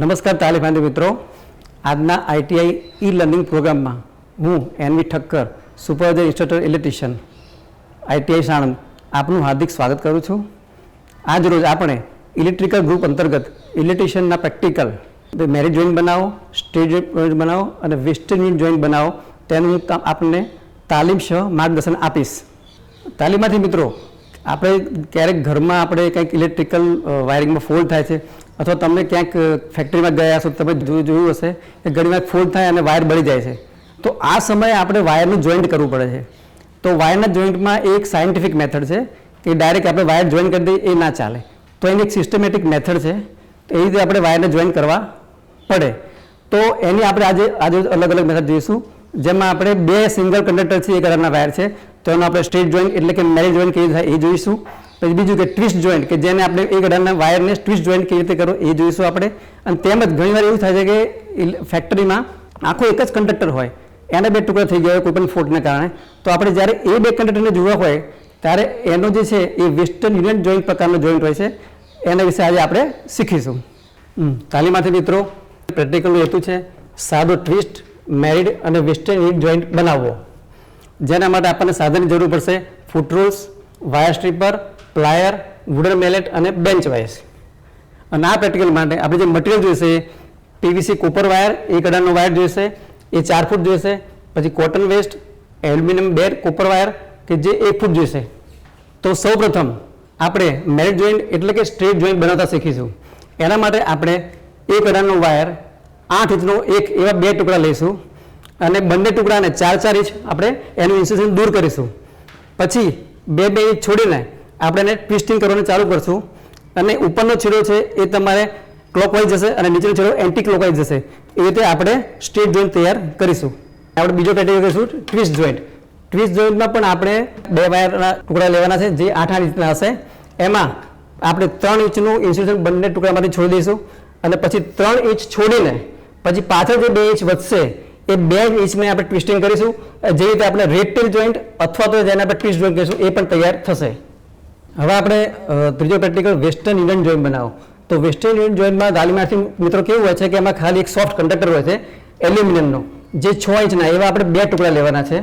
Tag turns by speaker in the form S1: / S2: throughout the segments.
S1: નમસ્કાર તાલિબાંધી મિત્રો. આજના આઈટીઆઈ ઈ લર્નિંગ પ્રોગ્રામમાં હું NV Thakkar, supervisor instructor electrician, ITI Sanand, આપનું હાર્દિક સ્વાગત કરું છું. આજ રોજ આપણે ઇલેક્ટ્રિકલ ગ્રુપ અંતર્ગત ઇલેક્ટ્રિશિયનના પ્રેક્ટિકલ મેરિટ જોઈન્ટ બનાવો સ્ટેજ જોઈન્ટ બનાવો અને વેસ્ટર્ન યુનિટ જોઈન્ટ બનાવો, તેનું હું આપને તાલીમ સહ માર્ગદર્શન આપીશ. તાલીમમાંથી મિત્રો, આપણે ક્યારેક ઘરમાં આપણે કંઈક ઇલેક્ટ્રિકલ વાયરિંગમાં ફોલ્ટ થાય છે અથવા તમે ક્યાંક ફેક્ટરીમાં ગયા છો તમે જોયું હશે કે ઘણીવાર ફોલ્ટ થાય અને વાયર બળી જાય છે. તો આ સમયે આપણે વાયરનું જોઈન્ટ કરવું પડે છે. તો વાયરના જોઈન્ટમાં એક સાયન્ટિફિક મેથડ છે કે ડાયરેક્ટ આપણે વાયર જોઈન કરી દઈએ, એ ના ચાલે. તો એની એક સિસ્ટમેટિક મેથડ છે. તો એ રીતે આપણે વાયરને જોઈન કરવા પડે. તો એની આપણે આજે આજે અલગ અલગ મેથડ જોઈશું. જેમાં આપણે બે સિંગલ કંડક્ટર છે, એક અલગના વાયર છે. તો એનો આપણે સ્ટ્રેટ જોઈન્ટ એટલે કે મેરેજ જોઈન્ટ કેવી થાય એ જોઈશું. પછી બીજું કે ટ્વિસ્ટ જોઈન્ટ કે જેને આપણે એક અઢારના વાયરને ટ્વિસ્ટ જોઈન્ટ કેવી રીતે કરો એ જોઈશું આપણે. અને તેમજ ઘણીવાર એવું થાય છે કે ફેક્ટરીમાં આખો એક જ કંડક્ટર હોય. એના બે ટુકડા થઈ ગયા હોય કોઈપણ ફોટને કારણે. તો આપણે જ્યારે એ બે કંડક્ટરને જોવા હોય ત્યારે એનો જે છે એ વેસ્ટર્ન યુનિયન જોઈન્ટ પ્રકારનો જોઈન્ટ હોય છે. એના વિશે આજે આપણે શીખીશું. હમ, મિત્રો પ્રેક્ટિકલનો હેતુ છે સાદો ટ્વિસ્ટ મેરિડ અને વેસ્ટર્ન યુનિટ જોઈન્ટ બનાવવો. જેના માટે આપણને સાધનની જરૂર પડશે foot wire stripper plier wooden mallet અને બેન્ચ વાયર્સ અને આ પ્રેક્ટિકલ માટે આપણે જે મટીરિયલ જોઈશે પીવીસી કોપર વાયર એક અઢારનો વાયર જોઈશે, એ ચાર ફૂટ જોઈશે, પછી cotton waste aluminium bare copper wire કે જે એક ફૂટ જોઈશે. તો સૌપ્રથમ આપણે મેરિટ જોઈન્ટ એટલે કે સ્ટ્રેટ જોઈન્ટ બનાવતા શીખીશું. એના માટે આપણે એક અઢારનો વાયર આઠ ઇંચનો એક એવા બે ટુકડા લઈશું. અને બંને ટુકડાને ચાર ચાર ઇંચ આપણે એનું ઇન્સ્યુલેશન દૂર કરીશું. પછી બે બે ઇંચ છોડીને આપણે એને ટ્વિસ્ટિંગ કરવાનું ચાલુ કરશું. અને ઉપરનો છેડો છે એ તમારે ક્લોકવાઇઝ જશે અને નીચેનો છેડો એન્ટી ક્લોકવાઇઝ જશે. એ રીતે આપણે સ્ટ્રેટ જોઈન્ટ તૈયાર કરીશું. આપણે બીજો કેટેગરી કરીશું ટ્વિસ્ટ જોઈન્ટ ટ્વિસ્ટ જોઈન્ટમાં પણ આપણે બે વાયરના ટુકડા લેવાના છે જે આઠ આઠ ઇંચના હશે. એમાં આપણે ત્રણ ઇંચનું ઇન્સ્યુલેશન બંને ટુકડામાંથી છોડી દઈશું. અને પછી ત્રણ ઇંચ છોડીને પછી પાછળ જે બે ઇંચ વધશે એ બે ઇંચને આપણે ટ્વિસ્ટિંગ કરીશું. જે રીતે આપણે રેડ ટેલ જોઈન્ટ અથવા તો જેને આપણે ટ્વિસ્ટ જોઈન્ટ કહીશું, એ પણ તૈયાર થશે. હવે આપણે ત્રીજો પ્રેક્ટિકલ વેસ્ટર્ન યુનિયન જોઈન્ટ બનાવો. તો વેસ્ટર્ન યુનિયન જોઈન્ટમાં તાલીમાર્થી મિત્રો, કેવું હોય છે કે એમાં ખાલી એક સોફ્ટ કંડક્ટર હોય છે, એલ્યુમિનિયમનો. જે છ ઇંચના, એવા આપણે બે ટુકડા લેવાના છે.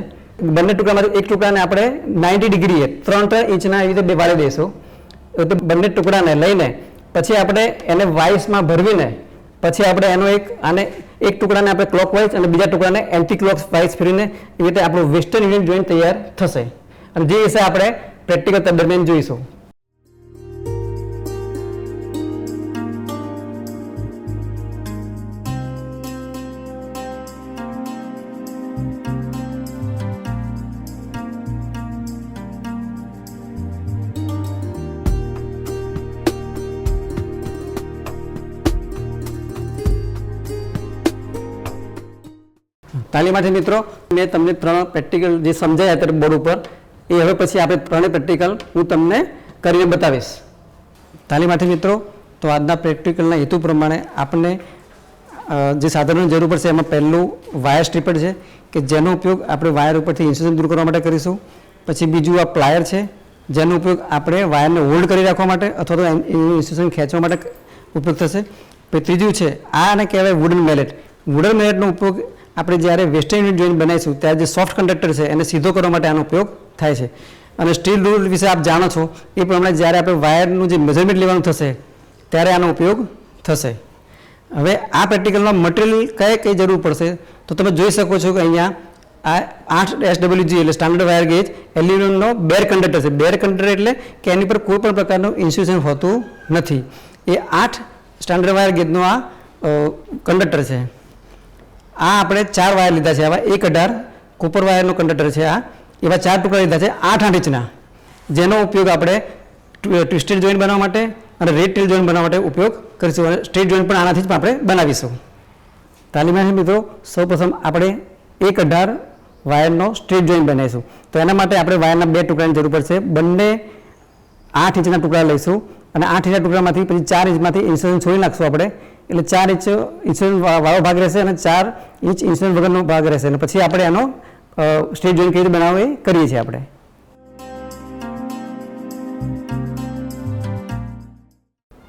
S1: બંને ટુકડામાંથી એક ટુકડાને આપણે નાઇન્ટી ડિગ્રીએ ત્રણ ત્રણ ઇંચના એવી રીતે વાળી દઈશું. તો બંને ટુકડાને લઈને, પછી આપણે એને વાઇસમાં ભરવીને પછી આપણે એનો એક, આને એક ટુકડાને આપણે ક્લોકવાઇઝ અને બીજા ટુકડાને એન્ટી ક્લોક વાઇઝ ફેરીને એ રીતે આપણું વેસ્ટર્ન યુનિયન જોઈન્ટ તૈયાર થશે. અને જે વિશે આપણે પ્રેક્ટિકલ દરમિયાન જોઈશું. તાલીમાથી મિત્રો, મેં તમને ત્રણ પ્રેક્ટિકલ જે સમજાયા અત્યારે બોર્ડ ઉપર, એ હવે પછી આપણે ત્રણેય પ્રેક્ટિકલ હું તમને કરીને બતાવીશ. તાલીમાથી મિત્રો, તો આજના પ્રેક્ટિકલના હેતુ પ્રમાણે આપણને જે સાધનોની જરૂર પડશે, એમાં પહેલું વાયર સ્ટ્રીપર છે, કે જેનો ઉપયોગ આપણે વાયર ઉપરથી ઇન્સ્યુલેશન દૂર કરવા માટે કરીશું. પછી બીજું આ પ્લાયર છે, જેનો ઉપયોગ આપણે વાયરને હોલ્ડ કરી રાખવા માટે અથવા તો ઇન્સ્યુલેશન ખેંચવા માટે ઉપયોગ થશે. પછી ત્રીજું છે આને કહેવાય વુડન મેલેટ વુડન મેલેટનો ઉપયોગ આપણે જ્યારે વેસ્ટર્ન યુનિટ જોઈન્ટ બનાવીશું, ત્યારે જે સોફ્ટ કંડક્ટર છે, એને સીધો કરવા માટે આનો ઉપયોગ થાય છે. અને સ્ટીલ રૂલ વિશે આપ જાણો છો, એ પ્રમાણે જ્યારે આપણે વાયરનું જે મેઝરમેન્ટ લેવાનું થશે, ત્યારે આનો ઉપયોગ થશે. હવે આ પ્રેક્ટિકલમાં મટીરિયલ કઈ કઈ જરૂર પડશે? તો તમે જોઈ શકો છો કે અહીંયા આ આઠ એસ ડબલ્યુજી એટલે સ્ટાન્ડર્ડ વાયર ગેજ એલ્યુમિનિયમનો બેર કંડક્ટર છે. બેર કંડક્ટર એટલે કે એની પર કોઈ પણ પ્રકારનું ઇન્સ્યુશન હોતું નથી. એ આઠ સ્ટાન્ડર્ડ વાયર ગેજનો આ કંડક્ટર છે. આ આપણે ચાર વાયર લીધા છે. આવા એક અઢાર કોપર વાયરનો કંડક્ટર છે આ. એવા ચાર ટુકડા લીધા છે આઠ આઠ ઇંચના. જેનો ઉપયોગ આપણે ટ્વિસ્ટેડ જોઈન્ટ બનાવવા માટે અને રેડ ટેલ જોઈન્ટ બનાવવા માટે ઉપયોગ કરીશું અને સ્ટ્રેટ જોઈન્ટ પણ આનાથી જ આપણે બનાવીશું. તાલીમાથી મિત્રો, સૌપ્રથમ આપણે એક અઢાર વાયરનો સ્ટ્રેટ જોઈન્ટ બનાવીશું. તો એના માટે આપણે વાયરના બે ટુકડાની જરૂર પડશે. બંને આઠ ઇંચના ટુકડા લઈશું અને આઠ ઇંચના ટુકડામાંથી પછી ચાર ઇંચમાંથી ઇન્સ્યુલન્સ છોડી નાખશું આપણે. એટલે ચાર ઇંચ ઇન્સ્યુરન્સ વાળો ભાગ રહેશે અને ચાર ઇંચ ઇન્સ્યુરન્સ વગરનો ભાગ રહેશે. અને પછી આપણે એનો સ્ટેજ જોઈન કઈ રીતે બનાવવો એ કરીએ છીએ આપણે.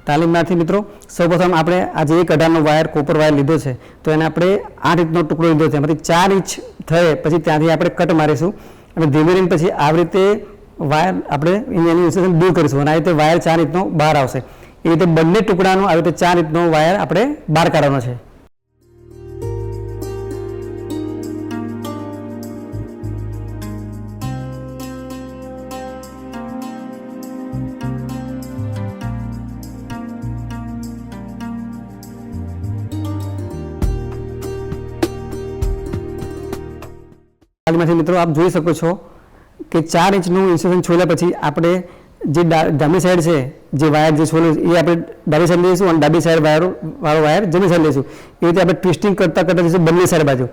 S1: તાલીમાર્થી મિત્રો, સૌપ્રથમ આપણે આજે એક અઢારનો વાયર, કોપર વાયર લીધો છે. તો એને આપણે આઠ ઇંચનો ટુકડો લીધો છે. એમાંથી ચાર ઇંચ થયે, પછી ત્યાંથી આપણે કટ મારીશું. અને ધીમે ધીમે પછી આવી રીતે વાયર આપણે એની દૂર કરીશું. અને આ રીતે વાયર ચાર ઇંચનો બહાર આવશે. એ રીતે બંને ટુકડાનો આવી રીતે ચાર રીતનો વાયર આપણે બહાર કાઢવાનો છે. મિત્રો આપ જોઈ શકો છો કે ચાર ઇંચનું ઇન્સ્યુલેશન છોડ્યા પછી આપણે જે ડાબી સાઈડ છે જે વાયર જે છોડ્યું છે, એ આપણે ડાબી સાઈડ લઈશું અને ડાબી સાઈડ વાયર વાળો વાયર જમણી સાઈડ લઈશું. એ રીતે આપણે ટ્વિસ્ટિંગ કરતાં કરતાં જઈશું બંને સાઈડ બાજુ.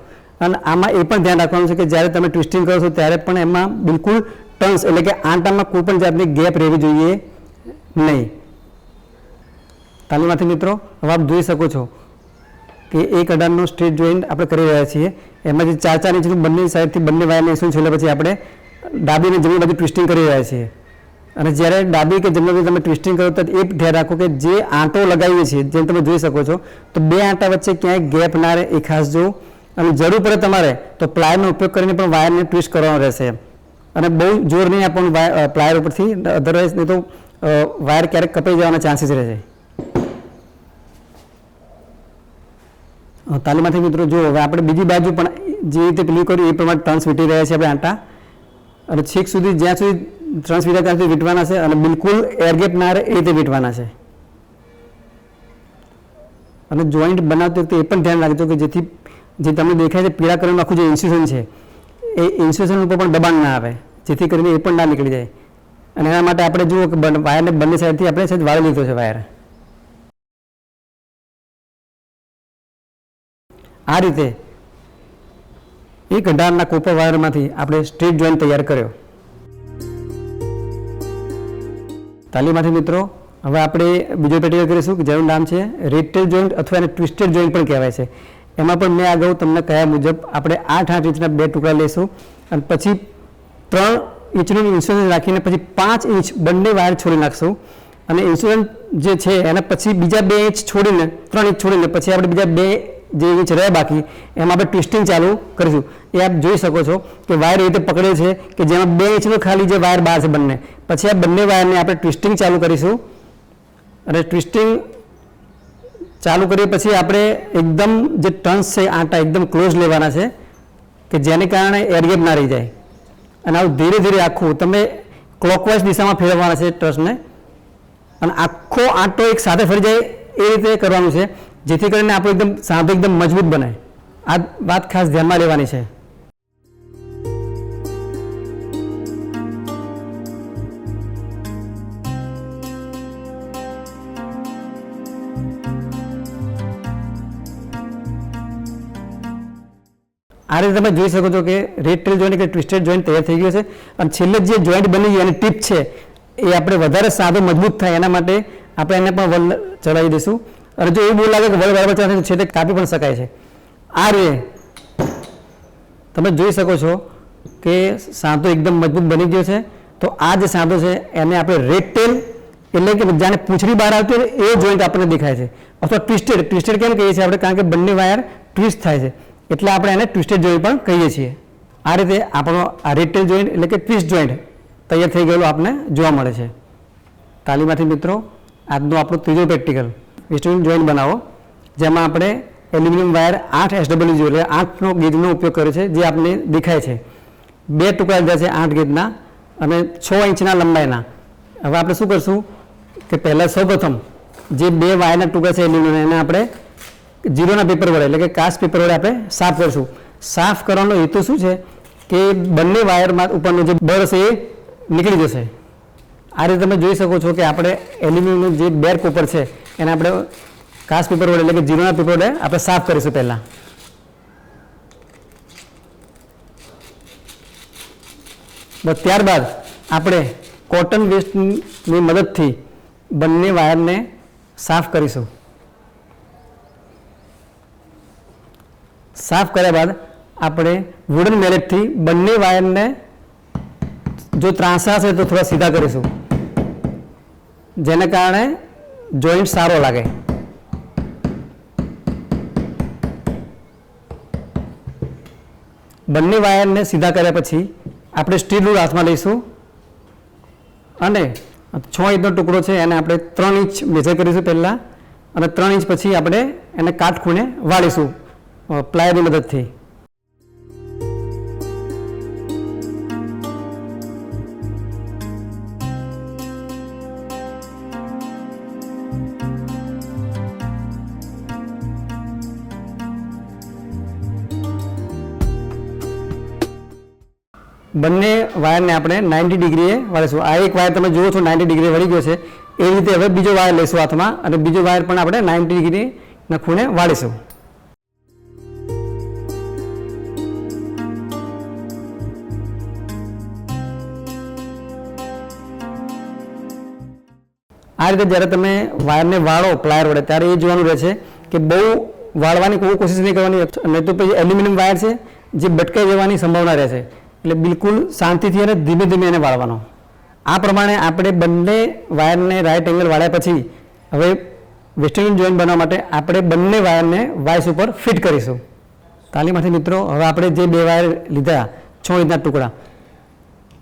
S1: અને આમાં એ પણ ધ્યાન રાખવાનું છે કે જ્યારે તમે ટ્વિસ્ટિંગ કરો છો ત્યારે પણ એમાં બિલકુલ ટર્ન્સ એટલે કે આંટામાં કોઈ પણ જાતની ગેપ રહેવી જોઈએ નહીં. તાલીમાંથી મિત્રો હવે આપ જોઈ શકો છો કે એક અઢારનો સ્ટ્રેટ જોઈન્ટ આપણે કરી રહ્યા છીએ. એમાં જે ચાર ચાર ઇંચનું બંને સાઈડથી બંને વાયરને શું છેલ્લે પછી આપણે ડાબી અને જમણી બાજુ ટ્વિસ્ટિંગ કરી રહ્યા છીએ. અને જ્યારે ડાબી કે જમણી તમે ટ્વિસ્ટિંગ કરો તો એ ધ્યાન રાખો કે જે આંટો લગાવીએ છીએ જેમ તમે જોઈ શકો છો તો બે આંટા વચ્ચે ક્યાંય ગેપ ના રહે એ ખાસ જોવું અને જરૂર પડે તમારે તો પ્લાયરનો ઉપયોગ કરીને પણ વાયરને ટ્વિસ્ટ કરવાનો રહેશે. અને બહુ જોર નહીં આપણું વાય- પ્લાયર ઉપરથી અધરવાઇઝ નહીં તો વાયર ક્યારેક કપાઈ જવાના ચાન્સીસ રહે છે. અ, તાલીમાથી મિત્રો જો હવે આપણે બીજી બાજુ પણ જે રીતે પેલું કર્યું એ પ્રમાણે ટર્ન્સ વીટી રહ્યા છે આપણે આંટા. અને છેક સુધી જ્યાં સુધી ટર્ન્સ વીટ્યા વીંટવાના છે અને બિલકુલ એરગેપ ના રહે એ રીતે વીંટવાના છે. અને જોઈન્ટ બનાવતી વખતે એ પણ ધ્યાન રાખજો કે જેથી જે તમને દેખાય છે પીળા કલરનું આખું જે ઇન્સ્યુશન છે, એ ઇન્સ્યુશન ઉપર પણ દબાણ ના આવે, જેથી કરીને એ પણ ના નીકળી જાય. અને એના માટે આપણે જુઓ કે વાયરને બંને સાઈડથી આપણે સાહેબ વાળી લીધો છે વાયર. આ રીતે એક અઢારના કોપર વાયરમાંથી આપણે સ્ટ્રીટ જોઈન્ટ તૈયાર કર્યો. તાલીમાંથી મિત્રો, હવે આપણે બીજો પેટીઓ કરીશું કે જેનું નામ છે રિટેલ જોઈન્ટ અથવા એને ટ્વિસ્ટેડ જોઈન્ટ પણ કહેવાય છે. એમાં પણ મેં અગાઉ તમને કયા મુજબ આપણે આઠ આઠ ઇંચના બે ટુકડા લઈશું અને પછી ત્રણ ઇંચનું ઇન્સ્યુરન્સ રાખીને પછી પાંચ ઇંચ બંને વાયર છોડી નાખશું. અને ઇન્સ્યુરન્સ જે છે એના પછી બીજા બે ઇંચ છોડીને, ત્રણ ઇંચ છોડીને પછી આપણે બીજા બે જે ઇંચ રહે બાકી, એમાં આપણે ટ્વિસ્ટિંગ ચાલુ કરીશું. એ આપ જોઈ શકો છો કે વાયર એ રીતે પકડે છે કે જેમાં બે ઇંચનો ખાલી જે વાયર બહાર છે બંને. પછી આ બંને વાયરને આપણે ટ્વિસ્ટિંગ ચાલુ કરીશું. અને ટ્વિસ્ટિંગ ચાલુ કરીએ પછી આપણે એકદમ જે ટર્ન્સ છે, આંટા એકદમ ક્લોઝ લેવાના છે કે જેને કારણે એરગેપ ના રહી જાય. અને આવું ધીરે ધીરે આખું તમે ક્લોકવાઇઝ દિશામાં ફેરવવાના છે ટ્રસ્ટને અને આખો આંટો એક સાથે ફરી જાય એ રીતે કરવાનું છે. જેથી કરીને આપણું એકદમ સાંભળ એકદમ મજબૂત બને. આ વાત ખાસ ધ્યાનમાં લેવાની છે. આ રીતે તમે જોઈ શકો છો કે રેડ ટ્રેલ જોઈન્ટ કે ટ્વિસ્ટેડ જોઈન્ટ તૈયાર થઈ ગયો છે. અને છેલ્લે જે જોઈન્ટ બની ગઈ, એની ટીપ છે, એ આપણે વધારે સાદો, મજબૂત થાય એના માટે આપણે એને પણ વલ ચડાવી દઈશું. અને જો એવું લાગે કે વલ બરાબર છે છેલ્લે કાપી પણ શકાય છે. આ રીતે તમે જોઈ શકો છો કે સાંતો એકદમ મજબૂત બની ગયો છે. તો આ જે સાંતો છે, એને આપણે રેડ ટેલ એટલે કે જાણે પૂંછડી બહાર આવતી હોય એ જોઈન્ટ આપણને દેખાય છે. અથવા ટ્વિસ્ટેડ ટ્વિસ્ટેડ કેમ કહીએ છીએ આપણે? કારણ કે બંને વાયર ટ્વિસ્ટ થાય છે. એટલે આપણે એને ટ્વિસ્ટેડ જોઈન્ટ પણ કહીએ છીએ. આ રીતે આપણો આ રેટેલ જોઈન્ટ એટલે કે ટ્વિસ્ટ જોઈન્ટ તૈયાર થઈ ગયેલો આપણને જોવા મળે છે. તાલીમાંથી મિત્રો, આજનો આપણો ત્રીજો પ્રેક્ટિકલ વેસ્ટર્ન જોઈન્ટ બનાવો, જેમાં આપણે એલ્યુમિનિયમ વાયર આઠ એસડબલ્યુ જોઈએ આઠનો ગેજનો ઉપયોગ કર્યો છે, જે આપણને દેખાય છે. બે ટુકડા લીધા છે આઠ ગેજના અને છ ઇંચના લંબાઈના. હવે આપણે શું કરશું કે પહેલાં સૌપ્રથમ જે બે વાયરના ટુકડા છે એલ્યુમિનિયમ, એને આપણે જીરોના પેપર વડે, એટલે કે કાસ્ટ પેપર વડે આપણે સાફ કરશું. સાફ કરવાનો હેતુ શું છે કે બંને વાયરમાં ઉપરનો જે બર છે એ નીકળી જશે. આ રીતે તમે જોઈ શકો છો કે આપણે એલ્યુમિનિયમનું જે બેર કોપર છે એને આપણે કાસ પેપર વડે એટલે કે જીરોના પેપર વડે આપણે સાફ કરીશું પહેલાં. ત્યારબાદ આપણે કોટન વેસ્ટની મદદથી બંને વાયરને સાફ કરીશું. સાફ કર્યા બાદ આપણે વુડન મેરેટથી બંને વાયરને જો ત્રાંસા છે તો થોડા સીધા કરીશું. જેને કારણે જોઈન્ટ સારો લાગે. બંને વાયરને સીધા કર્યા પછી આપણે સ્ટીલ રૂલ હાથમાં લઈશું. અને છ ઇંચનો ટુકડો છે, એને આપણે ત્રણ ઇંચ મેજર કરીશું પહેલાં. અને ત્રણ ઇંચ પછી આપણે એને કાટખૂણે વાળીશું પ્લાયરની મદદથી. બંને વાયરને આપણે નાઇન્ટી ડિગ્રીએ વાળીશું. આ એક વાયર તમે જુઓ છો, નાઇન્ટી ડિગ્રી વળી ગયો છે. એ રીતે હવે બીજો વાયર લઈશું હાથમાં અને બીજો વાયર પણ આપણે નાઇન્ટી ડિગ્રીના ખૂણે વાળીશું. આ રીતે જ્યારે તમે વાયરને વાળો પ્લાયર વડે, ત્યારે એ જોવાનું રહે છે કે બહુ વાળવાની કોઈ કોશિશ નહીં કરવાની. નહીં તો પછી એલ્યુમિનિયમ વાયર છે, જે બટકાઈ જવાની સંભાવના રહે છે. એટલે બિલકુલ શાંતિથી અને ધીમે ધીમે એને વાળવાનો. આ પ્રમાણે આપણે બંને વાયરને રાઈટ એંગલ વાળ્યા પછી હવે વેસ્ટર્ન જોઈન્ટ બનાવવા માટે આપણે બંને વાયરને વાઇસ ઉપર ફિટ કરીશું. તાલીમાંથી મિત્રો, હવે આપણે જે બે વાયર લીધા, છ ઇંચના ટુકડા,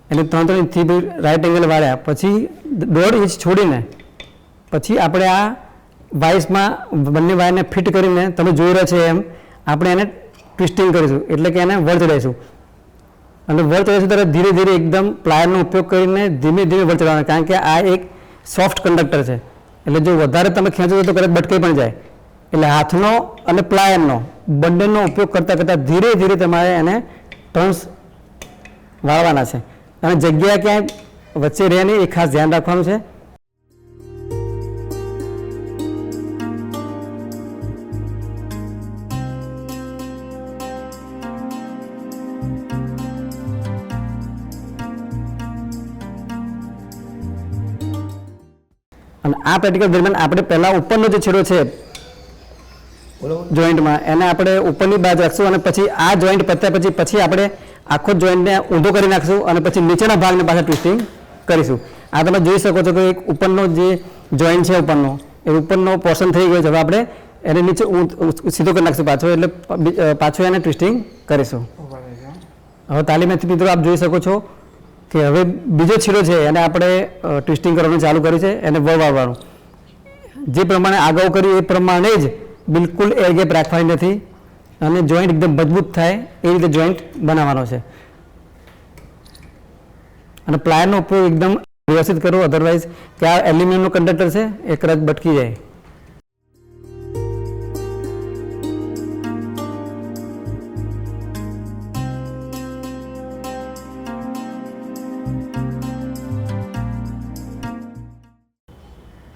S1: એટલે ત્રણ ત્રણ ઇંચથી રાઈટ એંગલ વાળ્યા, પછી દોઢ ઇંચ છોડીને, પછી આપણે આ વાઇસમાં બંને વાયરને ફિટ કરીને, તમે જોઈ રહ્યા છે એમ, આપણે એને ટ્વિસ્ટિંગ કરીશું, એટલે કે એને વળ ચડાવીશું અને વર્ત ચલાવે છે ત્યારે ધીરે ધીરે એકદમ પ્લાયરનો ઉપયોગ કરીને ધીમે ધીમે વળ ચડાવવાનું કારણ કે આ એક સોફ્ટ કંડક્ટર છે. એટલે જો વધારે તમે ખેંચો તો કદાચ બટકી પણ જાય. એટલે હાથનો અને પ્લાયરનો, બંનેનો ઉપયોગ કરતાં કરતાં ધીરે ધીરે તમારે એને ટર્ન્સ વાળવાના છે. અને જગ્યા ક્યાંય વચ્ચે રહે નહીં એ ખાસ ધ્યાન રાખવાનું છે. આ પ્રેક્ટિકલ દરમિયાન આપણે પહેલાં ઉપરનો જે છેડો છે જોઈન્ટમાં એને આપણે ઉપરની બાજુ રાખશું અને પછી આ જોઈન્ટ પત્યા પછી પછી આપણે આખો જોઈન્ટને ઊંધો કરી નાખશું અને પછી નીચેના ભાગને પાછા ટ્વિસ્ટિંગ કરીશું. આ તમે જોઈ શકો છો કે એક ઉપરનો જે જોઈન્ટ છે ઉપરનો એ ઉપરનો પોર્શન થઈ ગયો છે. હવે આપણે એને નીચે સીધો કરી નાખશું પાછો એટલે પાછું એને ટ્વિસ્ટિંગ કરીશું. હવે તાલીમેથી મિત્રો આપ જોઈ શકો છો કે હવે બીજો છીરો છે, એને આપણે ટ્વિસ્ટિંગ કરવાનું ચાલુ કર્યું છે, એને વળવાનું જે પ્રમાણે અગાઉ કર્યું એ પ્રમાણે જ બિલકુલ એર ગેપ રાખવાની નથી અને જોઈન્ટ એકદમ મજબૂત થાય એ રીતે જોઈન્ટ બનાવવાનો છે. અને પ્લાયરનો ઉપયોગ એકદમ વ્યવસ્થિત કરો અધરવાઇઝ કે આ એલ્યુમિનિયમનો કંડક્ટર છે, એ કદાચ ભટકી જાય.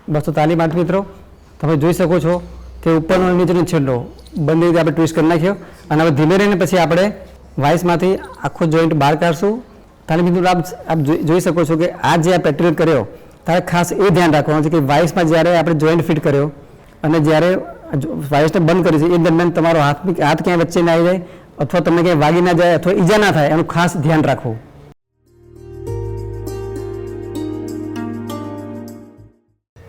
S1: બસ તો તાલીમાર્થ મિત્રો, તમે જોઈ શકો છો કે ઉપરનો નીચેનો છેડો બંને રીતે આપણે ટ્વિસ્ટ કરી નાખ્યો. અને હવે ધીમે રહીને પછી આપણે વાઇસમાંથી આખો જોઈન્ટ બહાર કાઢશું. તાલીમ મિત્રો, આપ આપ જોઈ શકો છો કે આ જે આ પ્રેક્ટિકલ કર્યો ત્યારે ખાસ એ ધ્યાન રાખવાનું છે કે વાઇસમાં જ્યારે આપણે જોઈન્ટ ફિટ કર્યો અને જ્યારે વાઇસને બંધ કરી છે, એ દરમિયાન તમારો હાથ હાથ ક્યાંય વચ્ચે ના આવી જાય અથવા તમને ક્યાંય વાગી ના જાય અથવા ઈજા ના થાય, એનું ખાસ ધ્યાન રાખવું.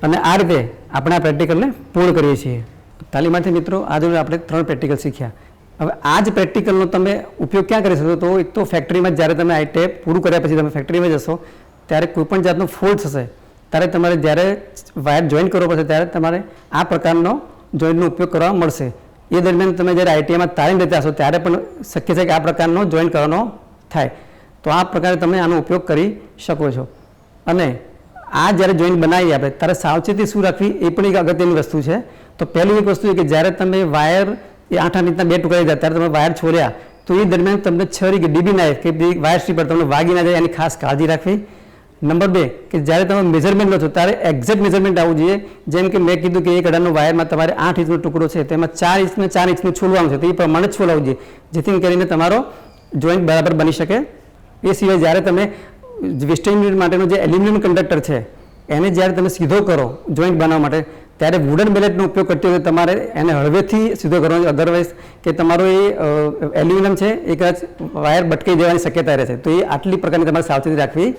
S1: અને આ રીતે આપણે આ પ્રેક્ટિકલને પૂર્ણ કરીએ છીએ. તાલીમાર્થી મિત્રો, આજે આપણે ત્રણ પ્રેક્ટિકલ શીખ્યા. હવે આ જ પ્રેક્ટિકલનો તમે ઉપયોગ ક્યાં કરી શકો? તો એક તો ફેક્ટરીમાં જ્યારે તમે આ ટેપ પૂરું કર્યા પછી તમે ફેક્ટરીમાં જશો, ત્યારે કોઈપણ જાતનો ફોલ્ટ થશે. ત્યારે તમારે જ્યારે વાયર જોઈન કરવો પડશે, ત્યારે તમારે આ પ્રકારનો જોઈન્ટનો ઉપયોગ કરવા મળશે. એ દરમિયાન તમે જ્યારે આઈટીઆઈમાં તાલીમ લેતા હશો, ત્યારે પણ શક્ય છે કે આ પ્રકારનો જોઈન્ટ કરવાનો થાય. તો આ પ્રકારે તમે આનો ઉપયોગ કરી શકો છો. અને આ જ્યારે જોઈન્ટ બનાવીએ આપણે, ત્યારે સાવચેતી શું રાખવી એ પણ એક અગત્યની વસ્તુ છે. તો પહેલી એક વસ્તુ એ કે જ્યારે તમે વાયર એ આઠ આઠ ઇંચના બે ટુકડા લીધા, ત્યારે તમે વાયર છોડ્યા, તો એ દરમિયાન તમને છરી કે ડીબી નાઇફ કે વાયર સ્ટ્રીપર તમને વાગી ના જાય, એની ખાસ કાળજી રાખવી. નંબર બે, કે જ્યારે તમે મેઝરમેન્ટ લો છો, ત્યારે એક્ઝેક્ટ મેઝરમેન્ટ આવવું જોઈએ. જેમ કે મેં કીધું કે એક અઢારનો વાયરમાં તમારે આઠ ઇંચનો ટુકડો છે તેમાં ચાર ઇંચને ચાર ઇંચનું છોલવાનું છે, તો એ પ્રમાણે છોલાવવું જોઈએ. જેથી કરીને તમારો જોઈન્ટ બરાબર બની શકે. એ સિવાય જ્યારે તમે વેસ્ટર્ન યુનિટ માટેનો જે એલ્યુમિનિયમ કંડક્ટર છે, એને જ્યારે તમે સીધો કરો જોઈન્ટ બનાવવા માટે, ત્યારે વુડન બેલેટનો ઉપયોગ કરતી હોય તમારે એને હળવેથી સીધો કરવાનો અધરવાઇઝ કે તમારો એ એલ્યુમિનિયમ છે, એ કદાચ વાયર બટકી જવાની શક્યતા રહે છે. તો એ આટલી પ્રકારની તમારે સાવચેતી રાખવી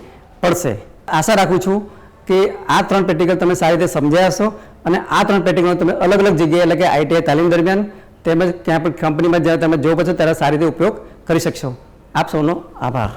S1: પડશે. આશા રાખું છું કે આ ત્રણ પ્રેક્ટિકલ તમે સારી રીતે સમજ્યા હશો અને આ ત્રણ પ્રેક્ટિકલનો તમે અલગ અલગ જગ્યાએ, એટલે કે આઈટીઆઈ તાલીમ દરમિયાન તેમજ ત્યાં પણ કંપનીમાં જ્યારે તમે જોવો પછી ત્યારે સારી રીતે ઉપયોગ કરી શકશો. આપ સૌનો આભાર.